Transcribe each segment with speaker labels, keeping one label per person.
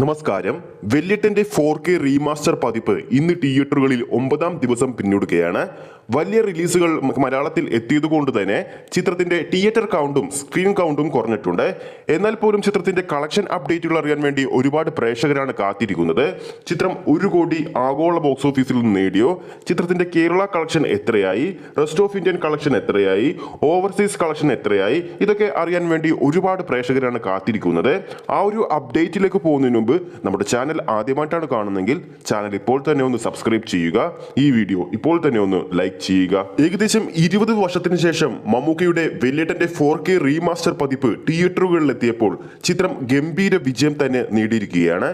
Speaker 1: നമസ്കാരം. വെല്ലിട്ടന്റെ four K remaster പതിപ്പ് ഇന്ന് തിയേറ്ററുകളിൽ ഒമ്പതാം ദിവസം പിന്നിടുകയാണ്. വലിയ റിലീസുകൾ മലയാളത്തിൽ എത്തിയതുകൊണ്ട് തന്നെ ചിത്രത്തിന്റെ തിയേറ്റർ കൗണ്ടും സ്ക്രീൻ കൗണ്ടും കുറഞ്ഞിട്ടുണ്ട്. എന്നാൽ പോലും ചിത്രത്തിന്റെ കളക്ഷൻ അപ്ഡേറ്റുകൾ അറിയാൻ വേണ്ടി ഒരുപാട് പ്രേക്ഷകരാണ് കാത്തിരിക്കുന്നത്. ചിത്രം ഒരു കോടി ആഗോള ബോക്സ് ഓഫീസിൽ നിന്ന് നേടിയോ? ചിത്രത്തിന്റെ കേരള കളക്ഷൻ എത്രയായി? റെസ്റ്റ് ഓഫ് ഇന്ത്യൻ കളക്ഷൻ എത്രയായി? ഓവർസീസ് കളക്ഷൻ എത്രയായി? ഇതൊക്കെ അറിയാൻ വേണ്ടി ഒരുപാട് പ്രേക്ഷകരാണ് കാത്തിരിക്കുന്നത്. ആ ഒരു അപ്ഡേറ്റിലേക്ക് പോകുന്നതിന് മുമ്പ് നമ്മുടെ ചാനൽ ആദ്യമായിട്ടാണ് കാണുന്നെങ്കിൽ ചാനൽ ഇപ്പോൾ തന്നെ ഒന്ന് സബ്സ്ക്രൈബ് ചെയ്യുക. ഈ വീഡിയോ ഇപ്പോൾ തന്നെ ഒന്ന് ലൈക്ക് ചെയ്യുക. ഏകദേശം ഇരുപത് വർഷത്തിന് ശേഷം മമ്മൂക്കയുടെ വെല്ലേട്ടന്റെ ഫോർ കെ റീമാസ്റ്റർ പതിപ്പ് തിയേറ്ററുകളിലെത്തിയപ്പോൾ ചിത്രം ഗംഭീര വിജയം തന്നെ നേടിയിരിക്കുകയാണ്.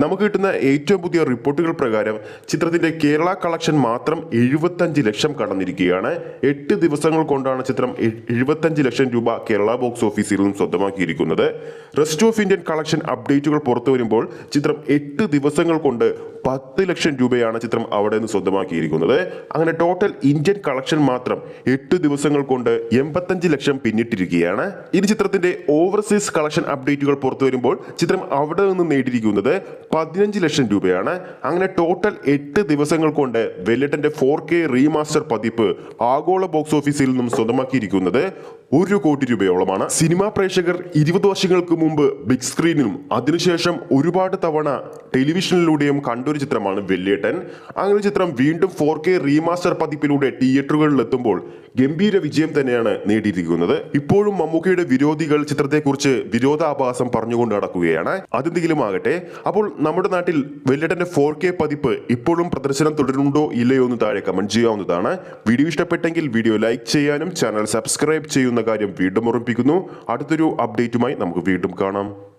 Speaker 1: നമുക്ക് കിട്ടുന്ന ഏറ്റവും പുതിയ റിപ്പോർട്ടുകൾ പ്രകാരം ചിത്രത്തിന്റെ കേരള കളക്ഷൻ മാത്രം എഴുപത്തഞ്ച് ലക്ഷം കടന്നിരിക്കുകയാണ്. എട്ട് ദിവസങ്ങൾ കൊണ്ടാണ് ചിത്രം എഴുപത്തഞ്ച് ലക്ഷം രൂപ കേരള ബോക്സ് ഓഫീസിൽ നിന്നും സ്വന്തമാക്കിയിരിക്കുന്നത്. റെസ്റ്റ് ഓഫ് ഇന്ത്യൻ കളക്ഷൻ അപ്ഡേറ്റുകൾ പുറത്തു വരുമ്പോൾ ചിത്രം എട്ട് ദിവസങ്ങൾ കൊണ്ട് പത്ത് ലക്ഷം രൂപയാണ് ചിത്രം അവിടെ നിന്ന് സ്വന്തമാക്കിയിരിക്കുന്നത്. അങ്ങനെ ടോട്ടൽ ഇന്ത്യൻ കളക്ഷൻ മാത്രം എട്ട് ദിവസങ്ങൾ കൊണ്ട് എൺപത്തഞ്ച് ലക്ഷം പിന്നിട്ടിരിക്കുകയാണ്. ഇനി ചിത്രത്തിന്റെ ഓവർസീസ് കളക്ഷൻ അപ്ഡേറ്റുകൾ പുറത്തു വരുമ്പോൾ ചിത്രം അവിടെ നിന്ന് നേടിയിരിക്കുന്നത് പതിനഞ്ച് ലക്ഷം രൂപയാണ്. അങ്ങനെ ടോട്ടൽ എട്ട് ദിവസങ്ങൾ കൊണ്ട് വെല്ലട്ടന്റെ ഫോർ കെ റീമാസ്റ്റർ പതിപ്പ് ആഗോള ബോക്സ് ഓഫീസിൽ നിന്നും സ്വന്തമാക്കിയിരിക്കുന്നത് ഒരു കോടി രൂപയോളമാണ് സിനിമാ പ്രേക്ഷകർ ഇരുപത് വർഷങ്ങൾക്ക് മുമ്പ് ബിഗ് സ്ക്രീനിലും അതിനുശേഷം ഒരുപാട് തവണ ടെലിവിഷനിലൂടെയും കണ്ടൊരു ചിത്രമാണ് വെല്ലേട്ടൻ അങ്ങനെ ചിത്രം വീണ്ടും ഫോർ കെ റീമാസ്റ്റർ പതിപ്പിലൂടെ തിയേറ്ററുകളിൽ എത്തുമ്പോൾ ഗംഭീര വിജയം തന്നെയാണ് നേടിയിരിക്കുന്നത്. ഇപ്പോഴും മമ്മൂക്കയുടെ വിരോധികൾ ചിത്രത്തെക്കുറിച്ച് വിരോധാഭാസം പറഞ്ഞുകൊണ്ട് നടക്കുകയാണ്. അതെന്തെങ്കിലും ആകട്ടെ. അപ്പോൾ നമ്മുടെ നാട്ടിൽ വെല്ലേട്ടന്റെ ഫോർ കെ പതിപ്പ് ഇപ്പോഴും പ്രദർശനം തുടരുന്നുണ്ടോ ഇല്ലയോ എന്ന് താഴെ കമന്റ് ചെയ്യാവുന്നതാണ്. വീഡിയോ ഇഷ്ടപ്പെട്ടെങ്കിൽ വീഡിയോ ലൈക്ക് ചെയ്യാനും ചാനൽ സബ്സ്ക്രൈബ് ചെയ്യുന്ന കാര്യം വീണ്ടും ഓർമ്മിപ്പിക്കുന്നു. അടുത്തൊരു അപ്ഡേറ്റുമായി നമുക്ക് വീണ്ടും കാണാം.